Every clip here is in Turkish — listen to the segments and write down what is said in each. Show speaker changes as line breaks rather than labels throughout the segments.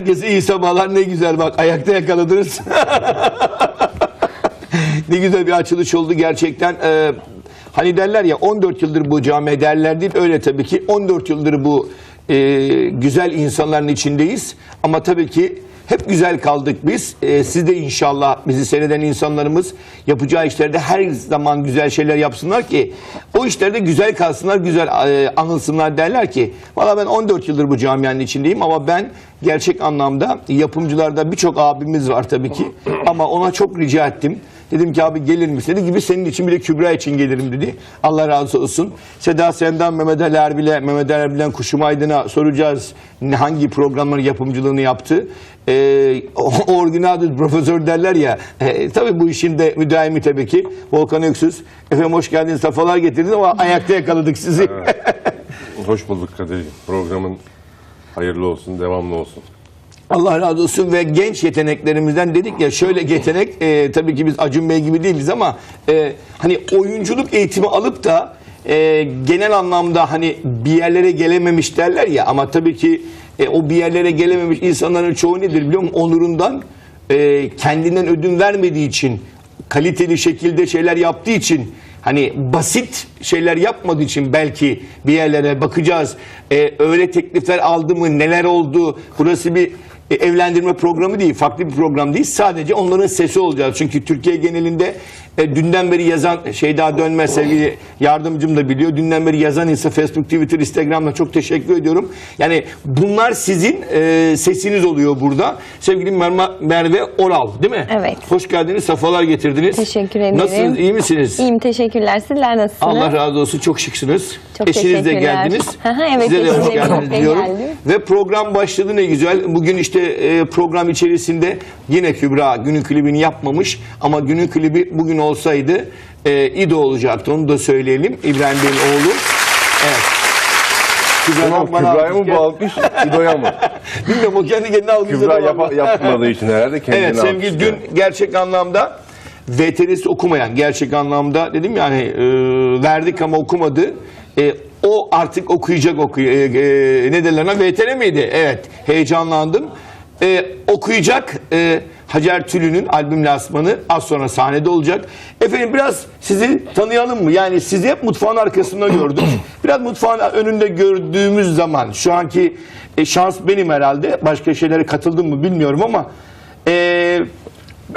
herkese iyi sabahlar. Ne güzel bak ayakta yakaladınız. ne güzel bir açılış oldu gerçekten. Ee, hani derler ya 14 yıldır bu cami derler değil öyle tabii ki 14 yıldır bu e, güzel insanların içindeyiz. Ama tabii ki hep güzel kaldık biz. Ee, siz de inşallah bizi seyreden insanlarımız yapacağı işlerde her zaman güzel şeyler yapsınlar ki o işlerde güzel kalsınlar, güzel e, anılsınlar derler ki valla ben 14 yıldır bu camianın içindeyim ama ben gerçek anlamda yapımcılarda birçok abimiz var tabii ki ama ona çok rica ettim. Dedim ki abi gelir misin? Dedi gibi senin için bir de Kübra için gelirim dedi. Allah razı olsun. Seda Sendan, Mehmet Ali Erbil'e, Mehmet Ali Erbil'den Kuşum Aydın'a soracağız hangi programların yapımcılığını yaptı. Ee, orijinal profesör derler ya. E, tabii bu işin de müdahimi tabii ki. Volkan Öksüz. Efendim hoş geldiniz, safalar getirdiniz ama ayakta yakaladık sizi.
Hoş bulduk Kadir'ciğim. Programın hayırlı olsun, devamlı olsun.
Allah razı olsun ve genç yeteneklerimizden dedik ya şöyle yetenek e, tabii ki biz Acun Bey gibi değiliz ama e, hani oyunculuk eğitimi alıp da e, genel anlamda hani bir yerlere gelememiş derler ya ama tabii ki e, o bir yerlere gelememiş insanların çoğu nedir biliyor musun? Onurundan e, kendinden ödün vermediği için kaliteli şekilde şeyler yaptığı için hani basit şeyler yapmadığı için belki bir yerlere bakacağız. Ee, öyle teklifler aldı mı neler oldu burası bir e, evlendirme programı değil farklı bir program değil sadece onların sesi olacağız. Çünkü Türkiye genelinde e, dünden beri yazan şey daha dönmez sevgili yardımcım da biliyor. Dünden beri yazan insan Facebook, Twitter, Instagram'da çok teşekkür ediyorum. Yani bunlar sizin e, sesiniz oluyor burada. Sevgili Merve, Merve Oral değil mi?
Evet.
Hoş geldiniz, sefalar getirdiniz.
Teşekkür ederim.
Nasılsınız, iyi misiniz?
İyiyim teşekkürler. Sizler nasılsınız?
Allah razı olsun, çok şıksınız.
Çok
Eşiniz de
teşekkürler.
geldiniz.
Evet,
Size de
eşim
hoş
de
geldiniz
birlikte
diyorum.
geldi.
Ve program başladı ne güzel. Bugün işte e, program içerisinde yine Kübra günün klibini yapmamış. Ama günün klibi bugün olsaydı e, İdo olacaktı. Onu da söyleyelim. İbrahim Bey'in oğlu. Evet. Kübra'dan
Tamam,
bana
Kübra'ya mı
alkış
bu alkış, İdo'ya mı?
Bilmiyorum o kendi kendine alkışladı.
Kübra
vallahi.
yap yapmadığı için herhalde kendini
Evet sevgili
alkışlıyor.
dün gerçek anlamda VTR'si okumayan gerçek anlamda dedim yani e, verdik ama okumadı. E, o artık okuyacak okuy e, e, ne derler VTR miydi? Evet heyecanlandım. E, okuyacak e, Hacer Tülü'nün albüm lansmanı az sonra sahnede olacak. Efendim biraz sizi tanıyalım mı? Yani sizi hep mutfağın arkasında gördük. Biraz mutfağın önünde gördüğümüz zaman şu anki e, şans benim herhalde. Başka şeylere katıldım mı bilmiyorum ama e,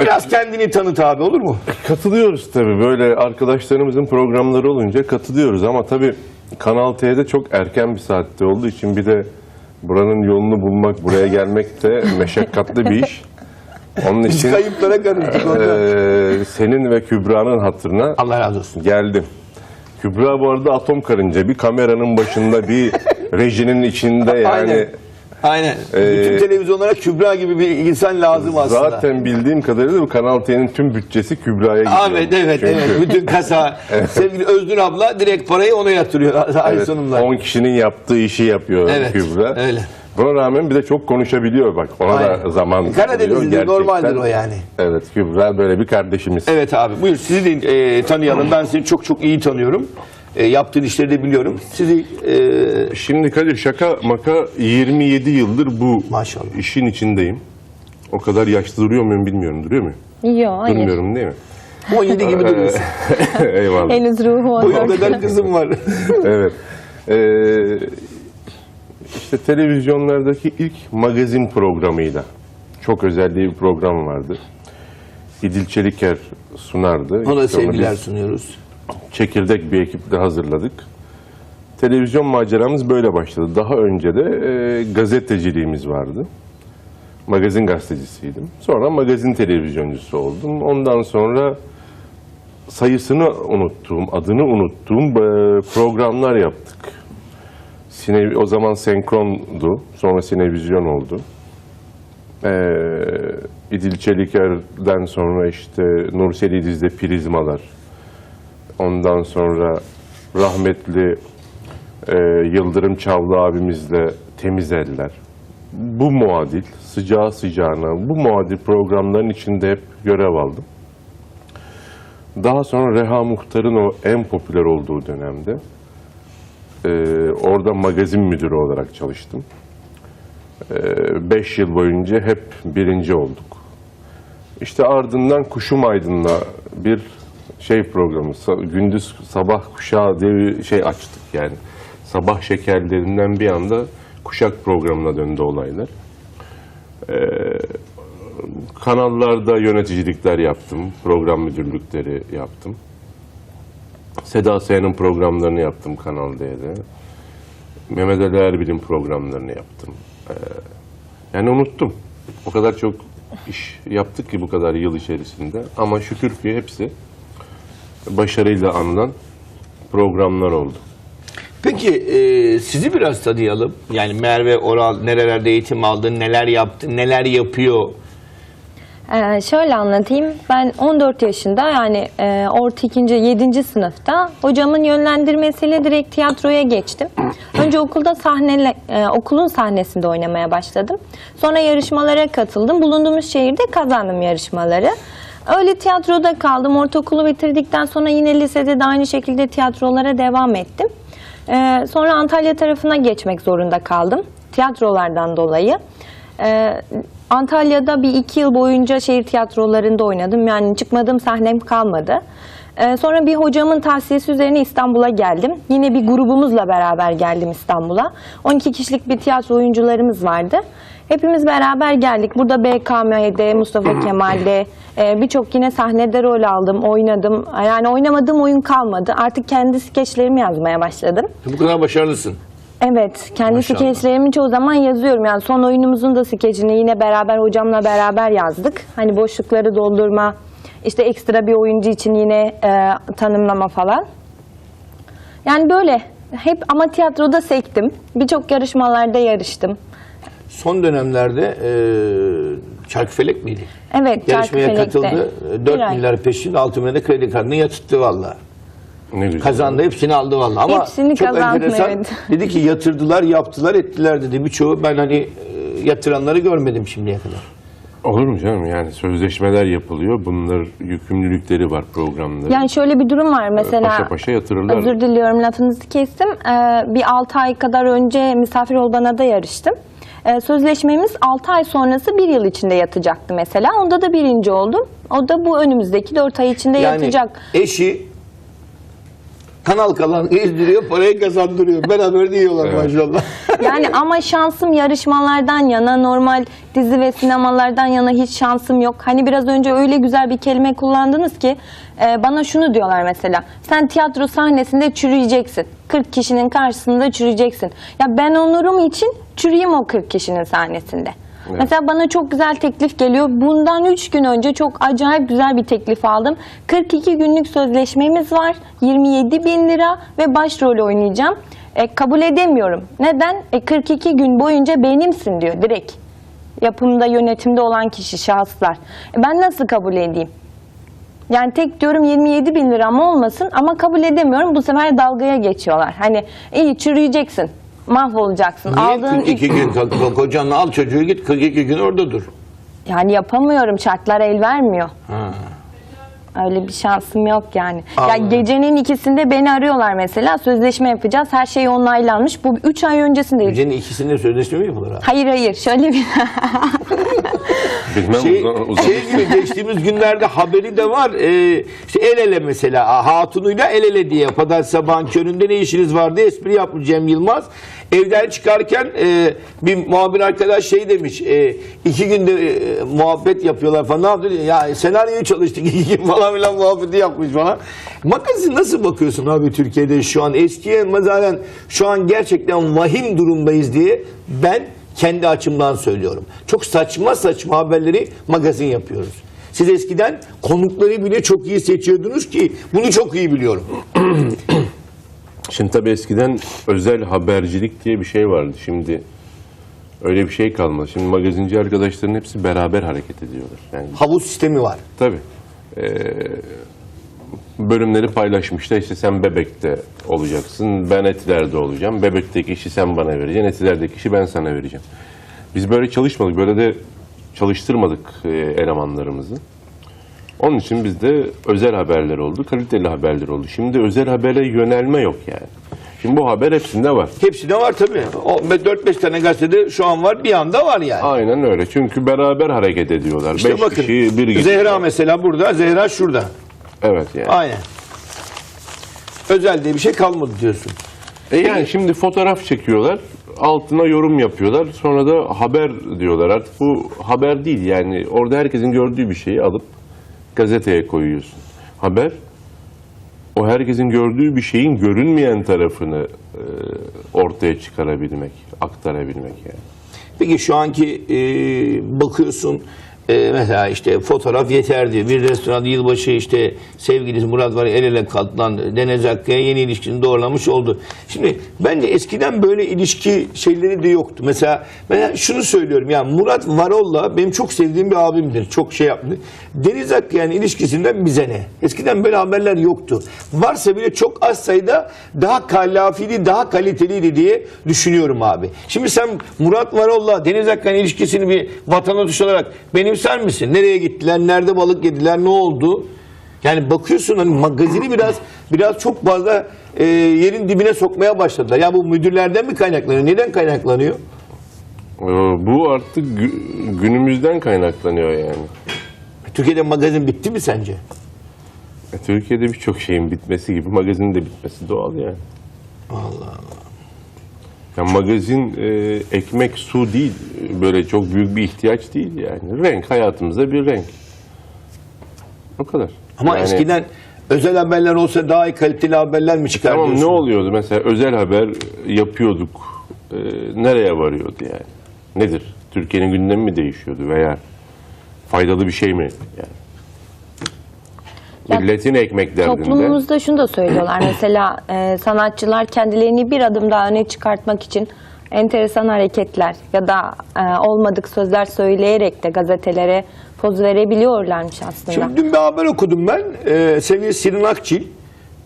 biraz kendini tanıt abi olur mu?
Katılıyoruz tabii. Böyle arkadaşlarımızın programları olunca katılıyoruz ama tabii Kanal T'de çok erken bir saatte olduğu için bir de buranın yolunu bulmak, buraya gelmek de meşakkatli bir iş. Onun
Biz
için
kayıplara karıştık orada.
eee, senin ve Kübra'nın hatırına
Allah razı olsun.
geldim. Kübra bu arada atom karınca. Bir kameranın başında, bir rejinin içinde yani.
Aynen. Aynen.
Ee,
Bütün televizyonlara Kübra gibi bir insan lazım aslında.
Zaten bildiğim kadarıyla bu Kanal T'nin tüm bütçesi Kübra'ya gidiyor.
Evet evet
Çünkü
evet. Bütün kasa. Sevgili Özgür abla direkt parayı ona yatırıyor ay
evet,
sonunda.
10 kişinin yaptığı işi yapıyor
Evet,
Kübra.
öyle.
Buna rağmen bir de çok konuşabiliyor bak. Ona da
Aynen.
zaman
Karadenizlidir,
gerçekten.
normaldir o yani.
Evet Kübra böyle bir kardeşimiz.
Evet abi buyur sizi de e, tanıyalım. Ben seni çok çok iyi tanıyorum. E, yaptığın işleri de biliyorum. Sizi e,
Şimdi Kadir şaka maka 27 yıldır bu
Maşallah.
işin içindeyim. O kadar yaşlı duruyor muyum bilmiyorum. Duruyor mu?
Yok hayır.
Durmuyorum değil mi?
17 gibi duruyorsun.
Eyvallah.
Henüz ruhu
Bu
orada.
kadar kızım var.
evet. Ee, işte televizyonlardaki ilk magazin programıyla çok özelliği bir program vardı. İdil Çeliker sunardı.
Ona
İşte onu
sevgiler
biz
sunuyoruz.
Çekirdek bir ekiple hazırladık. Televizyon maceramız böyle başladı. Daha önce de e, gazeteciliğimiz vardı. Magazin gazetecisiydim. Sonra magazin televizyoncusu oldum. Ondan sonra sayısını unuttuğum, adını unuttuğum e, programlar yaptık. Sine, o zaman senkrondu. Sonra sinevizyon oldu. Ee, İdil Çeliker'den sonra işte Nursel İdiz'de Prizmalar. Ondan sonra rahmetli e, Yıldırım Çavlı abimizle Temiz Eller. Bu muadil, sıcağı sıcağına, bu muadil programların içinde hep görev aldım. Daha sonra Reha Muhtar'ın o en popüler olduğu dönemde e, orada magazin müdürü olarak çalıştım. 5 yıl boyunca hep birinci olduk. İşte ardından Kuşum Aydın'la bir şey programı, gündüz sabah kuşağı diye bir şey açtık yani. Sabah şekerlerinden bir anda kuşak programına döndü olaylar. Ee, kanallarda yöneticilikler yaptım, program müdürlükleri yaptım. Seda Sayan'ın programlarını yaptım Kanal D'de. Mehmet Ali Erbil'in programlarını yaptım. Ee, yani unuttum. O kadar çok iş yaptık ki bu kadar yıl içerisinde. Ama şükür ki hepsi başarıyla anılan programlar oldu.
Peki e, sizi biraz tanıyalım. Yani Merve Oral nerelerde eğitim aldı, neler yaptı, neler yapıyor?
Ee, şöyle anlatayım. Ben 14 yaşında yani e, orta ikinci, 7. sınıfta hocamın yönlendirmesiyle direkt tiyatroya geçtim. Önce okulda sahne, okulun sahnesinde oynamaya başladım. Sonra yarışmalara katıldım. Bulunduğumuz şehirde kazandım yarışmaları. Öyle tiyatroda kaldım. Ortaokulu bitirdikten sonra yine lisede de aynı şekilde tiyatrolara devam ettim. Ee, sonra Antalya tarafına geçmek zorunda kaldım. Tiyatrolardan dolayı. Ee, Antalya'da bir iki yıl boyunca şehir tiyatrolarında oynadım. Yani çıkmadığım sahnem kalmadı. Ee, sonra bir hocamın tavsiyesi üzerine İstanbul'a geldim. Yine bir grubumuzla beraber geldim İstanbul'a. 12 kişilik bir tiyatro oyuncularımız vardı. Hepimiz beraber geldik. Burada BKM'de, Mustafa Kemal'de e, birçok yine sahnede rol aldım, oynadım. Yani oynamadığım oyun kalmadı. Artık kendi skeçlerimi yazmaya başladım.
Bu kadar başarılısın.
Evet, kendi
Maşallah.
skeçlerimi çoğu zaman yazıyorum. Yani son oyunumuzun da skecini yine beraber hocamla beraber yazdık. Hani boşlukları doldurma, işte ekstra bir oyuncu için yine e, tanımlama falan. Yani böyle. Hep ama tiyatroda sektim. Birçok yarışmalarda yarıştım.
Son dönemlerde e, Çarkıfelek miydi?
Evet,
Yarışmaya
Çarkıfelek'te.
katıldı.
Bir
4
ay.
milyar peşin 6 milyar da kredi kartını yatırttı valla.
Ne güzel.
Kazandı hepsini aldı valla. Ama
Hepsini
çok
kazandı,
enteresan.
evet.
Dedi ki yatırdılar, yaptılar, ettiler dedi. Birçoğu ben hani e, yatıranları görmedim şimdiye kadar.
Olur mu canım? Yani sözleşmeler yapılıyor. Bunlar yükümlülükleri var programların.
Yani şöyle bir durum var mesela.
paşa paşa yatırırlar.
Özür diliyorum lafınızı kestim. Ee, bir 6 ay kadar önce Misafir Ol Bana'da yarıştım. Ee, sözleşmemiz 6 ay sonrası bir yıl içinde yatacaktı mesela. Onda da birinci oldum. O da bu önümüzdeki 4 ay içinde
Yani
yatacak.
eşi kanal kalan gezdiriyor, parayı kazandırıyor. Beraber de yiyorlar
Evet.
maşallah.
Yani ama şansım yarışmalardan yana, normal dizi ve sinemalardan yana hiç şansım yok. Hani biraz önce öyle güzel bir kelime kullandınız ki e, bana şunu diyorlar mesela. Sen tiyatro sahnesinde çürüyeceksin. 40 kişinin karşısında çürüyeceksin. Ya ben onurum için çürüyeyim o 40 kişinin sahnesinde. Mesela bana çok güzel teklif geliyor. Bundan 3 gün önce çok acayip güzel bir teklif aldım. 42 günlük sözleşmemiz var. 27 bin lira ve başrol oynayacağım. E, kabul edemiyorum. Neden? E, 42 gün boyunca benimsin diyor direkt. Yapımda, yönetimde olan kişi, şahıslar. E, ben nasıl kabul edeyim? Yani tek diyorum 27 bin liram olmasın ama kabul edemiyorum. Bu sefer dalgaya geçiyorlar. Hani iyi çürüyeceksin, mahvolacaksın.
Niye
Aldığın
42 gün ko- kocanla al çocuğu git 42 gün orada dur.
Yani yapamıyorum. Şartlar el vermiyor.
Ha.
Öyle bir şansım yok yani. Ya
Anladım.
gecenin ikisinde beni arıyorlar mesela. Sözleşme yapacağız. Her şey onaylanmış. Bu 3 ay öncesinde.
Gecenin ikisinde sözleşme mi yapılır ha?
Hayır hayır. Şöyle bir
Bilmem
Şey,
uzun, uzun
şey gibi geçtiğimiz günlerde haberi de var. Ee, işte el ele mesela hatunuyla el ele diye. Pazar sabahın köründe ne işiniz var diye espri yapmış Cem Yılmaz. Evden çıkarken e, bir muhabir arkadaş şey demiş. E, iki günde e, muhabbet yapıyorlar falan. Ne yaptı? Ya senaryoyu çalıştık iki gün falan filan muhabbeti yapmış falan. Magazin nasıl bakıyorsun abi Türkiye'de şu an? Eskiye nazaran şu an gerçekten vahim durumdayız diye ben kendi açımdan söylüyorum. Çok saçma saçma haberleri magazin yapıyoruz. Siz eskiden konukları bile çok iyi seçiyordunuz ki bunu çok iyi biliyorum.
Şimdi tabii eskiden özel habercilik diye bir şey vardı. Şimdi öyle bir şey kalmadı. Şimdi magazinci arkadaşların hepsi beraber hareket ediyorlar. Yani
Havuz sistemi var.
tabii. Ee, bölümleri paylaşmışlar. İşte sen Bebek'te olacaksın, ben Etiler'de olacağım. Bebek'teki işi sen bana vereceksin, Etiler'deki işi ben sana vereceğim. Biz böyle çalışmadık, böyle de çalıştırmadık e, elemanlarımızı. Onun için bizde özel haberler oldu, kaliteli haberler oldu. Şimdi özel habere yönelme yok yani. Şimdi bu haber hepsinde var.
Hepsi de var tabii. O 4-5 tane gazetede şu an var. Bir anda var yani.
Aynen öyle. Çünkü beraber hareket ediyorlar.
İşte
Beş
bakın.
kişi bir gidiyor.
Zehra mesela burada, Zehra şurada.
Evet yani.
Aynen. Özel diye bir şey kalmadı diyorsun.
E yani şimdi fotoğraf çekiyorlar, altına yorum yapıyorlar, sonra da haber diyorlar. Artık bu haber değil yani orada herkesin gördüğü bir şeyi alıp gazeteye koyuyorsun. Haber, o herkesin gördüğü bir şeyin görünmeyen tarafını e, ortaya çıkarabilmek, aktarabilmek yani.
Peki şu anki e, bakıyorsun e, mesela işte fotoğraf yeter diyor. Bir restoran yılbaşı işte sevgilisi Murat var el ele kaldılar. Deniz Akkaya yeni ilişkisini doğrulamış oldu. Şimdi bence eskiden böyle ilişki şeyleri de yoktu. Mesela ben şunu söylüyorum ya Murat Varol'la benim çok sevdiğim bir abimdir. Çok şey yaptı. Deniz Akkaya'nın ilişkisinden bize ne? Eskiden böyle haberler yoktu. Varsa bile çok az sayıda daha kalafili, daha kaliteliydi diye düşünüyorum abi. Şimdi sen Murat Varol'la Deniz Akkaya'nın ilişkisini bir vatandaş olarak benimser misin? Nereye gittiler? Nerede balık yediler? Ne oldu? Yani bakıyorsun hani magazini biraz biraz çok fazla e, yerin dibine sokmaya başladılar. Ya bu müdürlerden mi kaynaklanıyor? Neden kaynaklanıyor?
E, Bu artık gü- günümüzden kaynaklanıyor yani.
Türkiye'de magazin bitti mi sence?
E, Türkiye'de birçok şeyin bitmesi gibi magazinin de bitmesi doğal yani.
Allah
Ya magazin e, ekmek, su değil. Böyle çok büyük bir ihtiyaç değil yani. Renk hayatımızda bir renk. O kadar.
Ama
Yani-
eskiden özel haberler olsa daha iyi kaliteli haberler mi çıkar
Tamam ne oluyordu mesela özel haber yapıyorduk. E, nereye varıyordu yani? Nedir? Türkiye'nin gündemi mi değişiyordu veya faydalı bir şey mi yani? Milletin ekmek derdinde.
Toplumumuzda şunu da söylüyorlar. Mesela e, sanatçılar kendilerini bir adım daha öne çıkartmak için enteresan hareketler ya da e, olmadık sözler söyleyerek de gazetelere poz verebiliyorlarmış aslında.
Şimdi dün bir haber okudum ben. Ee, sevgili Sinan Akçil.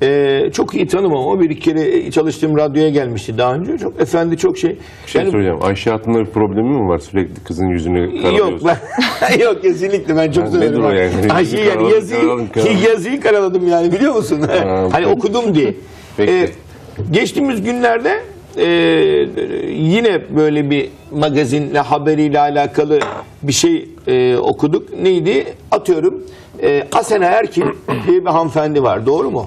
Ee, çok iyi tanımam ama bir iki kere çalıştığım radyoya gelmişti daha önce. Çok efendi çok şey.
Bir şey
Yani-
söyleyeceğim. Ayşe Hatun'la bir problemi mi var? Sürekli kızın yüzünü karalıyorsun.
Yok ben yok kesinlikle ben çok
Ha,
severim.
nedir o yani?
Ay şey yani
Karaladım,
yazıyı,
karaladım, karaladım.
yazıyı karaladım yani biliyor musun? hani
peki.
okudum diye.
Peki.
Ee, geçtiğimiz günlerde e, yine böyle bir magazinle haberiyle alakalı bir şey e, okuduk. Neydi? Atıyorum e, Asena Erkin diye bir hanımefendi var. Doğru mu?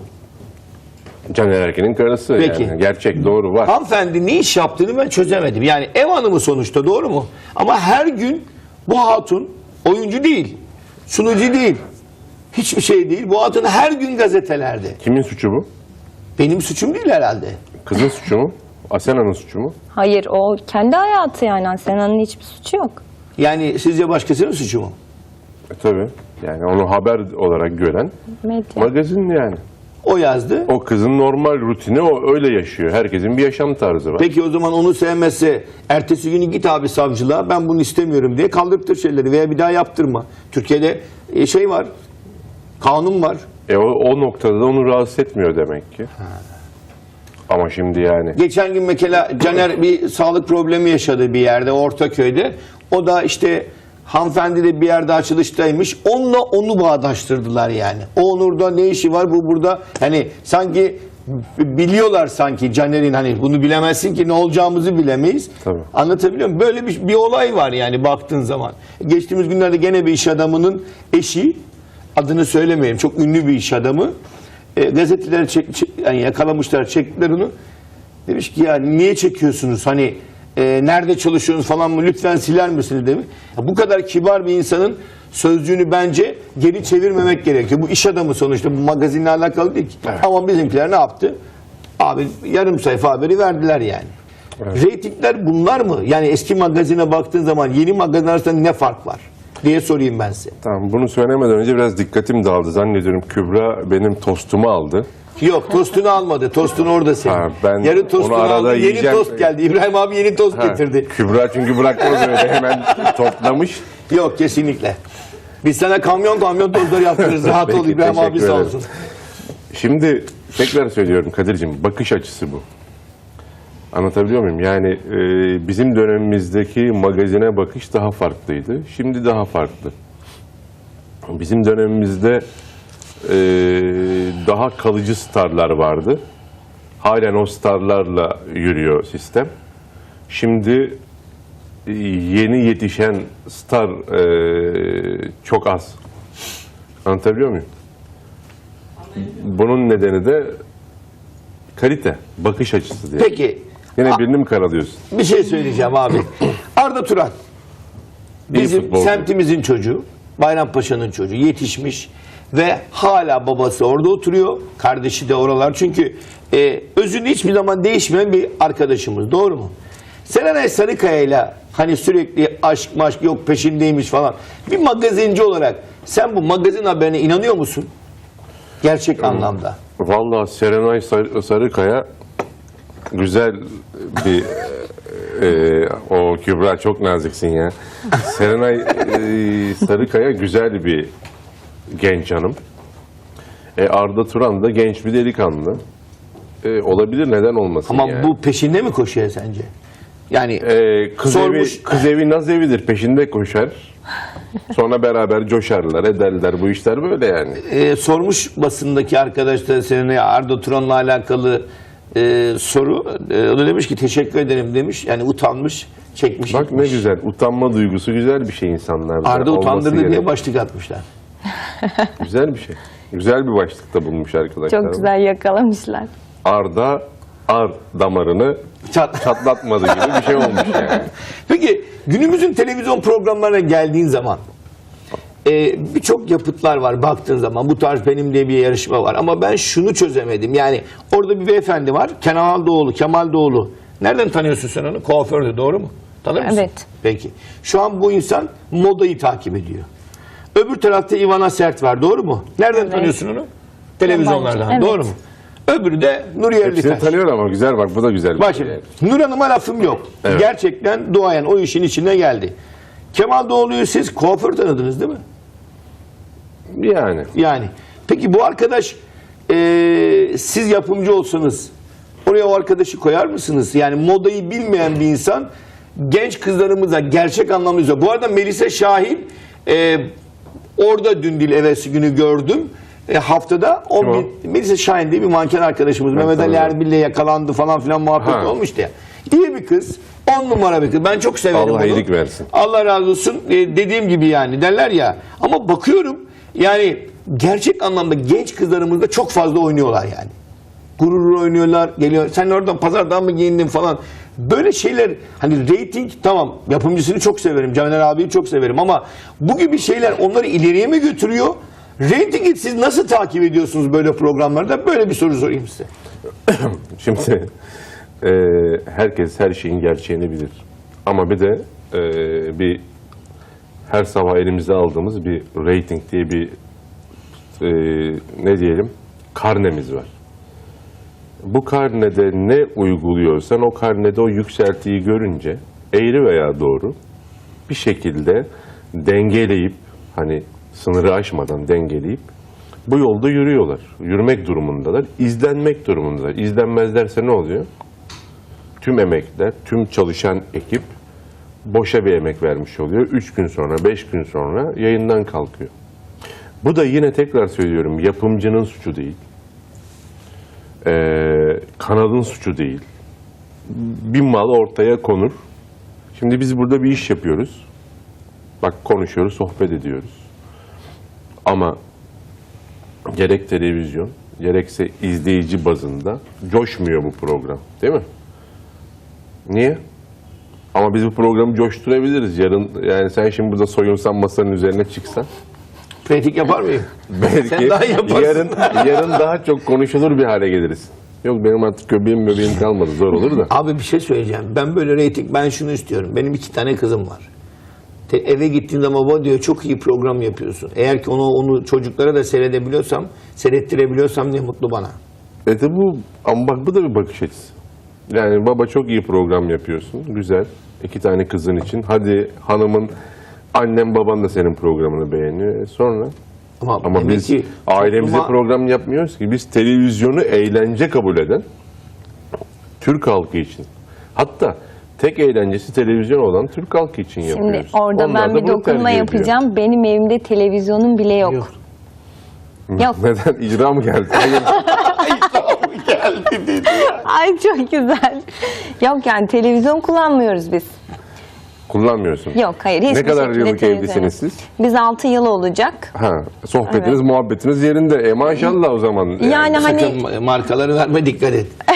Caner Erkin'in karısı
Peki.
yani. Gerçek doğru var.
Hanımefendi ne iş yaptığını ben çözemedim. Yani ev hanımı sonuçta doğru mu? Ama her gün bu hatun oyuncu değil, sunucu değil, hiçbir şey değil. Bu hatun her gün gazetelerde.
Kimin suçu bu?
Benim suçum değil herhalde.
Kızın suçu mu? Asena'nın suçu mu?
Hayır o kendi hayatı yani Sena'nın hiçbir suçu yok.
Yani sizce başkasının suçu mu?
E tabii. Yani onu haber olarak gören
Medya.
magazin yani.
O yazdı.
O kızın normal rutini o öyle yaşıyor. Herkesin bir yaşam tarzı var.
Peki o zaman onu sevmezse ertesi günü git abi savcılığa ben bunu istemiyorum diye kaldırtır şeyleri veya bir daha yaptırma. Türkiye'de e, şey var, kanun var.
E o, o noktada da onu rahatsız etmiyor demek ki. Ama şimdi yani
Geçen gün mesela Caner bir sağlık problemi yaşadı bir yerde Ortaköy'de. O da işte hanımefendi de bir yerde açılıştaymış. Onunla onu bağdaştırdılar yani. O Onur'da ne işi var bu burada? Hani sanki biliyorlar sanki Caner'in hani bunu bilemezsin ki ne olacağımızı bilemeyiz.
Tabii.
Anlatabiliyor muyum? Böyle bir, bir olay var yani baktığın zaman. Geçtiğimiz günlerde gene bir iş adamının eşi adını söylemeyelim çok ünlü bir iş adamı. E, gazeteler çek, çek- yani yakalamışlar çektiler onu. Demiş ki ya niye çekiyorsunuz hani e, nerede çalışıyorsunuz falan mı lütfen siler misiniz demiş. Ya bu kadar kibar bir insanın sözcüğünü bence geri çevirmemek gerekiyor. Bu iş adamı sonuçta bu magazinle alakalı değil ki. Ama bizimkiler ne yaptı? Abi yarım sayfa haberi verdiler yani. Reytingler bunlar mı? Yani eski magazine baktığın zaman yeni magazin arasında ne fark var? Diye sorayım ben size.
Tamam bunu söylemeden önce biraz dikkatim dağıldı. Zannediyorum Kübra benim tostumu aldı.
Yok tostunu almadı. Tostunu orada senin.
Ha, ben
Yarın tostunu
onu arada
aldı. Yeni
yiyeceğim.
tost geldi. İbrahim abi yeni tost
Ha,
getirdi.
Kübra çünkü bırakmaz öyle hemen toplamış.
Yok kesinlikle. Biz sana kamyon kamyon tostları yaptırırız. Rahat ol
Peki,
İbrahim abi
teşekkür
sağ
ederim.
olsun.
Şimdi tekrar söylüyorum Kadir'cim bakış açısı bu. Anlatabiliyor muyum? Yani e, bizim dönemimizdeki magazine bakış daha farklıydı. Şimdi daha farklı. Bizim dönemimizde e, daha kalıcı starlar vardı. Halen o starlarla yürüyor sistem. Şimdi e, yeni yetişen star e, çok az. Anlatabiliyor muyum? Bunun nedeni de kalite, bakış açısı diye.
Peki
Yine birini mi karalıyorsun?
bir şey söyleyeceğim abi. Arda Turan. Bizim
futbolcu.
semtimizin çocuğu. Bayrampaşa'nın çocuğu yetişmiş ve hala babası orada oturuyor. Kardeşi de oralar. Çünkü e, özünde hiçbir zaman değişmeyen bir arkadaşımız. Doğru mu? Serenay Sarıkaya ile hani sürekli aşk maşk yok peşindeymiş falan. Bir magazinci olarak sen bu magazin haberine inanıyor musun? Gerçek anlamda.
Vallahi Serenay Sar- Sarıkaya güzel bir e, o Kübra çok naziksin ya. Serenay e, Sarıkaya güzel bir genç hanım. E, Arda Turan da genç bir delikanlı. E, olabilir neden olmasın
Ama
yani.
bu peşinde mi koşuyor sence? Yani
E, kız
Sormuş.
evi kız evi naz evidir peşinde koşar. Sonra beraber coşarlar, ederler. Bu işler böyle yani.
e, sormuş basındaki arkadaşlar seninle Arda Turan'la alakalı e, soru. E, o da demiş ki teşekkür ederim demiş. Yani utanmış, çekmiş.
Bak ne
gitmiş.
güzel. Utanma duygusu güzel bir şey insanlarda.
Arda
Olması
utandırdı diye başlık atmışlar.
Güzel bir şey. Güzel bir başlıkta bulmuş arkadaşlar.
Çok güzel yakalamışlar.
Arda ar damarını
Çat.
çatlatmadı gibi bir şey olmuş yani.
Peki günümüzün televizyon programlarına geldiğin zaman e, birçok yapıtlar var baktığın zaman. Bu tarz benim diye bir yarışma var. Ama ben şunu çözemedim. Yani orada bir beyefendi var. Kemal Doğulu, Kemal Doğulu. Nereden tanıyorsun sen onu? Kuafördü doğru mu? Tanır mısın?
Evet.
Peki. Şu an bu insan modayı takip ediyor. Öbür tarafta Ivana Sert var doğru mu? Nereden tanıyorsun onu? Televizyonlardan
evet.
doğru mu? Öbürü de Nuriye
Hepsini
Erlitaş.
tanıyor ama güzel bak bu da güzel. bir
Bak
şey.
şimdi Nur Hanım'a lafım yok.
Evet.
Gerçekten duayen o işin içine geldi. Kemal Doğulu'yu siz kuaför tanıdınız değil mi?
Yani.
Yani. Peki bu arkadaş eee, siz yapımcı olsanız oraya o arkadaşı koyar mısınız? Yani modayı bilmeyen bir insan genç kızlarımıza gerçek anlamda. Bu arada Melisa Şahin eee, orada dün değil evvelsi günü gördüm. E, haftada
Kim o?
11 Melisa Şahin diye bir manken arkadaşımız. Mehmet Ali. Erbil'le yakalandı falan filan muhabbet
Ha.
olmuştu ya. İyi bir kız. On numara bir kız. Ben çok severim
Allah
onu.
iyilik versin.
Allah razı olsun. E, dediğim gibi yani derler ya. Ama bakıyorum yani gerçek anlamda genç kızlarımız da çok fazla oynuyorlar yani. Gurur oynuyorlar, geliyor. Sen oradan pazardan mı giyindin falan. Böyle şeyler hani reyting tamam yapımcısını çok severim. Caner abiyi çok severim ama bu gibi şeyler onları ileriye mi götürüyor? Reytingi siz nasıl takip ediyorsunuz böyle programlarda? Böyle bir soru sorayım size.
Şimdi e, herkes her şeyin gerçeğini bilir. Ama bir de e, bir her sabah elimize aldığımız bir rating diye bir e, ne diyelim karnemiz var. Bu karnede ne uyguluyorsan o karnede o yükseltiyi görünce eğri veya doğru bir şekilde dengeleyip hani sınırı aşmadan dengeleyip bu yolda yürüyorlar. Yürümek durumundalar. izlenmek durumundalar. İzlenmezlerse ne oluyor? Tüm emekler, tüm çalışan ekip boşa bir emek vermiş oluyor. Üç gün sonra, beş gün sonra yayından kalkıyor. Bu da yine tekrar söylüyorum yapımcının suçu değil. Ee, kanalın suçu değil. Bir mal ortaya konur. Şimdi biz burada bir iş yapıyoruz. Bak konuşuyoruz, sohbet ediyoruz. Ama gerek televizyon, gerekse izleyici bazında coşmuyor bu program. Değil mi? Niye? Ama biz bu programı coşturabiliriz. Yarın yani sen şimdi burada soyunsan masanın üzerine çıksan
Pratik yapar mıyım?
belki
Sen daha iyi yaparsın.
yarın yarın daha çok konuşulur bir hale geliriz. Yok benim artık göbeğim göbeğim kalmadı zor olur da.
Abi bir şey söyleyeceğim. Ben böyle reyting, ben şunu istiyorum. Benim iki tane kızım var. Te- eve gittiğinde baba diyor çok iyi program yapıyorsun. Eğer ki onu onu çocuklara da seyredebiliyorsam, seyrettirebiliyorsam ne mutlu bana.
E bu ama bak bu da bir bakış açısı. Yani baba çok iyi program yapıyorsun. Güzel. İki tane kızın için. Hadi hanımın annem baban da senin programını beğeniyor. E sonra
Ama,
ama biz
ki
ailemize
topluma-
program yapmıyoruz ki. Biz televizyonu eğlence kabul eden Türk halkı için. Hatta tek eğlencesi televizyon olan Türk halkı için
Şimdi
yapıyoruz.
orada
Onlar
ben bir dokunma
tercih ediyor.
yapacağım. Benim evimde televizyonum bile yok.
Yok.
Yok.
Neden? İcra mı geldi?
Geldi dedi.
Ay çok güzel. Yok yani televizyon kullanmıyoruz biz.
Kullanmıyorsun.
Yok hayır hiçbir
Ne kadar
şekilde
yıllık
televizyon
evlisiniz siz?
Biz 6 yıl olacak.
Ha, sohbetiniz, muhabbetiniz yerinde. E maşallah o zaman.
Yani hani
Sakın markaları verme dikkat et.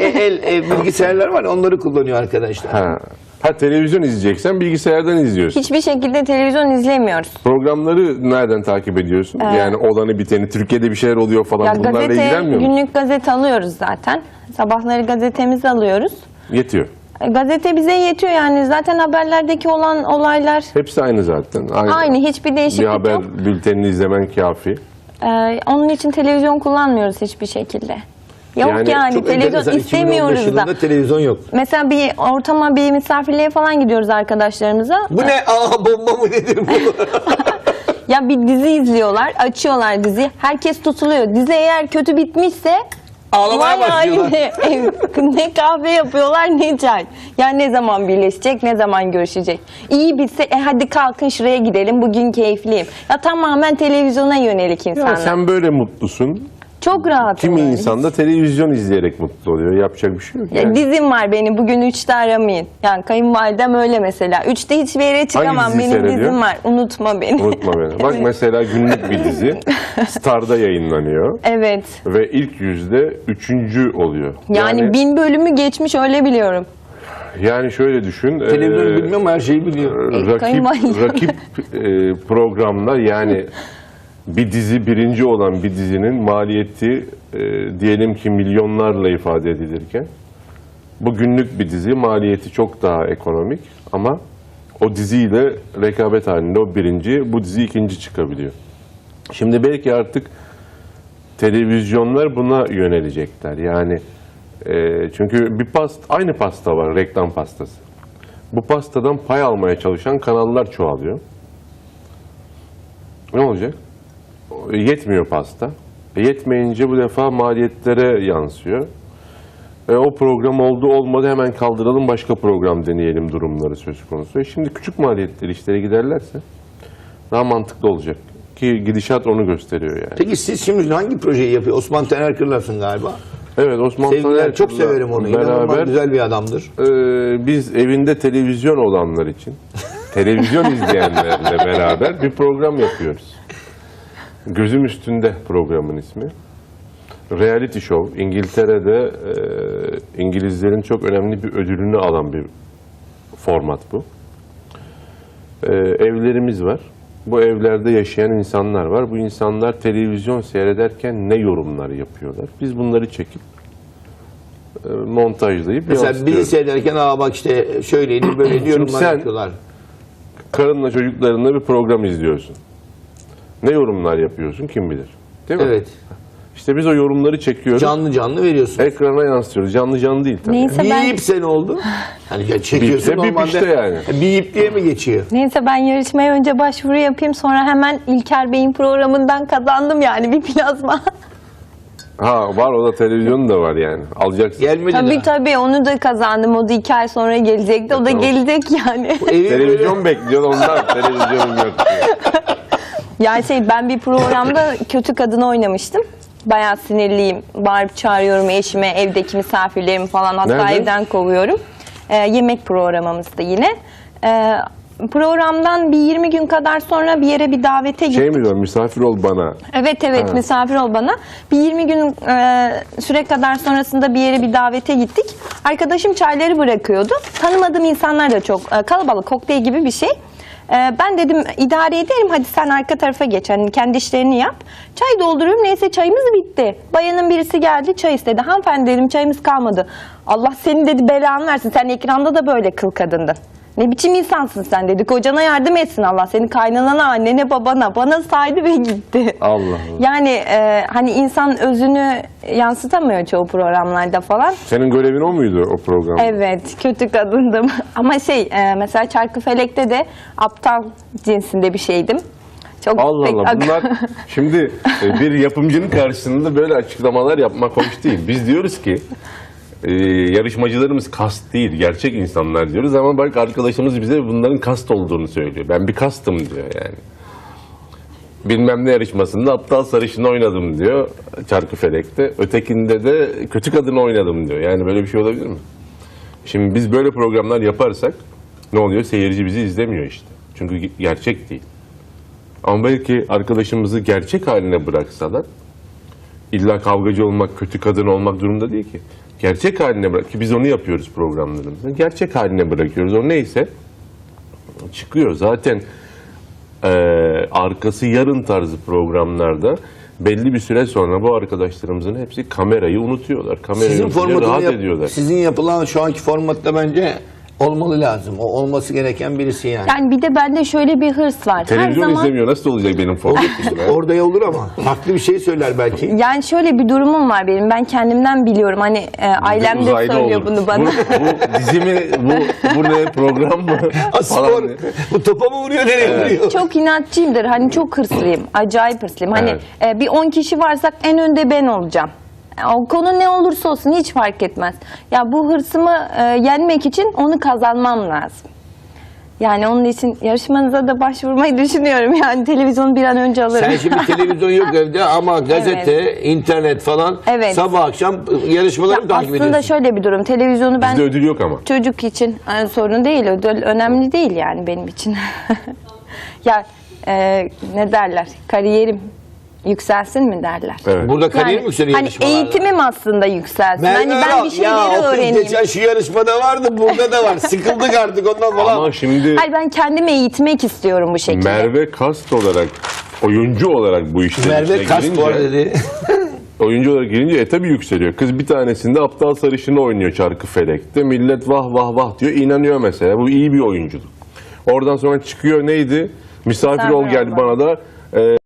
E, el, e, bilgisayarlar var onları kullanıyor arkadaşlar.
Ha. Ha televizyon izleyeceksen bilgisayardan izliyorsun.
hiçbir şekilde televizyon izlemiyoruz.
Programları nereden takip ediyorsun? Yani olanı biteni, Türkiye'de bir şeyler oluyor falan
Ya
bunlarla
gazete,
ilgilenmiyor musun?
günlük gazete alıyoruz zaten. Sabahları gazetemizi alıyoruz.
Yetiyor.
E, Gazete bize yetiyor yani. Zaten haberlerdeki olan olaylar
Hepsi aynı zaten. Aynı.
aynı. Hiçbir
Bir
değişiklik
haber
yok.
bültenini izlemen kafi.
Ee, onun için televizyon kullanmıyoruz hiçbir şekilde. Yok
Yani
yani, televizyon
enteresan, 2015
istemiyoruz da.
televizyon yok.
Mesela bir ortama bir misafirliğe falan gidiyoruz arkadaşlarımıza.
Bu ne? Aa bomba mı nedir bu?
Ya bir dizi izliyorlar, açıyorlar diziyi. Herkes tutuluyor. Dizi eğer kötü bitmişse
Ağlamaya başlıyorlar.
haline. ne kahve yapıyorlar ne çay. Ya ne zaman birleşecek, ne zaman görüşecek. İyi bitse e hadi kalkın şuraya gidelim bugün keyifliyim. Ya tamamen televizyona yönelik
Ya
insanlar.
sen böyle mutlusun.
Çok rahat.
Kimi insan da televizyon izleyerek mutlu oluyor. Yapacak bir şey yok.
Ya
yani.
dizim var benim bugün 3'te aramayın. Yani kayınvalidem öyle mesela. 3'te hiçbir yere çıkamam benim
seyrediyor?
dizim var. Unutma beni.
Unutma beni. Bak mesela günlük bir dizi Star'da yayınlanıyor.
Evet.
Ve ilk yüzde üçüncü oluyor.
Yani, bin bölümü geçmiş öyle biliyorum.
yani şöyle düşün.
Televizyonu
e,
bilmiyorum her şeyi biliyor.
E,
rakip
kayınvalide.
rakip e, programlar yani bir dizi birinci olan bir dizinin maliyeti e, diyelim ki milyonlarla ifade edilirken bu günlük bir dizi maliyeti çok daha ekonomik ama o diziyle rekabet halinde o birinci bu dizi ikinci çıkabiliyor. Şimdi belki artık televizyonlar buna yönelecekler. Yani e, çünkü bir past aynı pasta var reklam pastası. Bu pastadan pay almaya çalışan kanallar çoğalıyor. Ne olacak? Yetmiyor pasta. E, yetmeyince bu defa maliyetlere yansıyor. E, o program oldu olmadı hemen kaldıralım başka program deneyelim durumları söz konusu. E, şimdi küçük maliyetli işlere giderlerse daha mantıklı olacak. Ki gidişat onu gösteriyor yani.
Peki siz şimdi hangi projeyi yapıyor? Osman Taner Kırlarsın galiba.
Evet Osman
Sevgiler
Taner
çok severim onu.
Beraber
güzel bir adamdır.
e, biz evinde televizyon olanlar için televizyon izleyenlerle beraber bir program yapıyoruz. Gözüm üstünde programın ismi. Reality show. İngiltere'de e, İngilizlerin çok önemli bir ödülünü alan bir format bu. E, evlerimiz var. Bu evlerde yaşayan insanlar var. Bu insanlar televizyon seyrederken ne yorumlar yapıyorlar? Biz bunları çekip e, montajlayıp
Mesela
yansıtıyoruz.
bizi seyrederken aa bak işte şöyleydi böyle yorumlar
sen-
yapıyorlar.
karınla çocuklarınla bir program izliyorsun. Ne yorumlar yapıyorsun kim bilir. Değil mi?
Evet.
İşte biz o yorumları çekiyoruz.
Canlı canlı veriyorsun.
Ekrana yansıtıyoruz. Canlı canlı değil tabii.
Neyse ben
Bip sen oldu. Hani ya çekiyorsun
Bipse bip
normalde.
işte yani.
Bip diye mi geçiyor?
Neyse ben yarışmaya önce başvuru yapayım sonra hemen İlker Bey'in programından kazandım yani bir plazma.
Ha var o da televizyonun da var yani. Alacaksın.
Gelmedi
tabii
daha.
tabii onu da kazandım. O da iki ay sonra gelecekti. O da
tamam.
gelecek yani.
Evi
Televizyon bekliyor ondan televizyonum yok. diyor.
Yani şey ben bir programda kötü kadını oynamıştım. Bayağı sinirliyim. Bağırıp çağırıyorum eşime, evdeki misafirlerimi falan hatta
Nerede?
evden kovuyorum. Ee, yemek programımızda yine. Ee, programdan bir 20 gün kadar sonra bir yere bir davete gittim.
Şey mi diyor misafir ol bana.
Evet evet
Ha.
misafir ol bana. Bir 20 gün e, süre kadar sonrasında bir yere bir davete gittik. Arkadaşım çayları bırakıyordu. Tanımadığım insanlar da çok e, kalabalık kokteyl gibi bir şey. E, ben dedim idare ederim hadi sen arka tarafa geç hani kendi işlerini yap. Çay dolduruyorum neyse çayımız bitti. Bayanın birisi geldi çay istedi. Hanımefendi dedim çayımız kalmadı. Allah seni dedi belanı versin sen ekranda da böyle kıl kadındın. Ne biçim insansın sen dedi. Kocana yardım etsin Allah. Seni kaynanana, annene, babana. Bana saydı ve gitti.
Allah Allah.
Yani e, hani insan özünü yansıtamıyor çoğu programlarda falan.
Senin görevin o muydu o programda?
Evet, kötü kadındım. Ama şey, e, mesela Çarkıfelek'te de aptal cinsinde bir şeydim. Çok
Allah
pek
Allah bunlar şimdi e, bir yapımcının karşısında böyle açıklamalar yapmak hoş değil. Biz diyoruz ki e, yarışmacılarımız kast değil gerçek insanlar diyoruz ama bak arkadaşımız bize bunların kast olduğunu söylüyor. Ben bir kastım diyor yani. Bilmem ne yarışmasında aptal sarışını oynadım diyor Çarkıfelek'te. Ötekinde de kötü kadını oynadım diyor. Yani böyle bir şey olabilir mi? Şimdi biz böyle programlar yaparsak ne oluyor? Seyirci bizi izlemiyor işte. Çünkü ge- gerçek değil. Ama belki arkadaşımızı gerçek haline bıraksalar illa kavgacı olmak, kötü kadın olmak durumda değil ki. Gerçek haline bırak ki biz onu yapıyoruz programlarımızda. Gerçek haline bırakıyoruz. O neyse çıkıyor. Zaten eee, arkası yarın tarzı programlarda belli bir süre sonra bu arkadaşlarımızın hepsi kamerayı unutuyorlar. Kamerayı
Sizin formatını
rahat
yap-
ediyorlar.
sizin yapılan şu anki formatta bence olmalı lazım. O olması gereken birisi yani.
Yani bir de bende şöyle bir hırs var. Her
Televizyon
zaman
izlemiyor. Nasıl olacak benim formatım?
Orada olur ama farklı bir şey söyler belki.
yani şöyle bir durumum var benim. Ben kendimden biliyorum. Hani e, ailem de
Uzaylı
söylüyor
olur.
bunu bana.
Bu, bu dizi mi? Bu, bu ne program mı?
Ha,
Falan
spor.
diye.
Bu topa mı vuruyor nereye vuruyor?
çok inatçıyımdır. Hani çok hırslıyım. Acayip hırslıyım. Hani e, bir 10 kişi varsak en önde ben olacağım. E, O konu ne olursa olsun hiç fark etmez. Ya bu hırsımı e, yenmek için onu kazanmam lazım. Yani onun için yarışmanıza da başvurmayı düşünüyorum. Yani televizyonu bir an önce alırım.
Sen şimdi televizyon yok evde ama gazete, internet falan
Evet.
sabah akşam yarışmaları mı takip
Aslında
ediyorsun?
şöyle bir durum. Televizyonu ben
Bizde ödül yok ama.
çocuk için e, sorun değil. Ödül önemli değil yani benim için. ya e, ne derler? Kariyerim yükselsin mi derler?
Evet.
Burada kariyer mi yükseliyor
hani eğitimim aslında yükselsin.
Merve
hani ben bir şeyleri
ya
öğreneyim.
Geçen şu yarışmada vardı burada da var. Sıkıldık artık ondan falan.
Ama şimdi
Hayır ben kendimi eğitmek istiyorum bu şekilde.
Merve Kast olarak oyuncu olarak bu işin
Merve Kaspor
girince,
dedi.
oyuncu olarak girince e tabi yükseliyor. Kız bir tanesinde aptal sarışını oynuyor çarkı felekte. Millet vah vah vah diyor. inanıyor mesela. Bu iyi bir oyunculuk. Oradan sonra çıkıyor neydi? Misafir
Misafir
ol
bana.
bana da. e,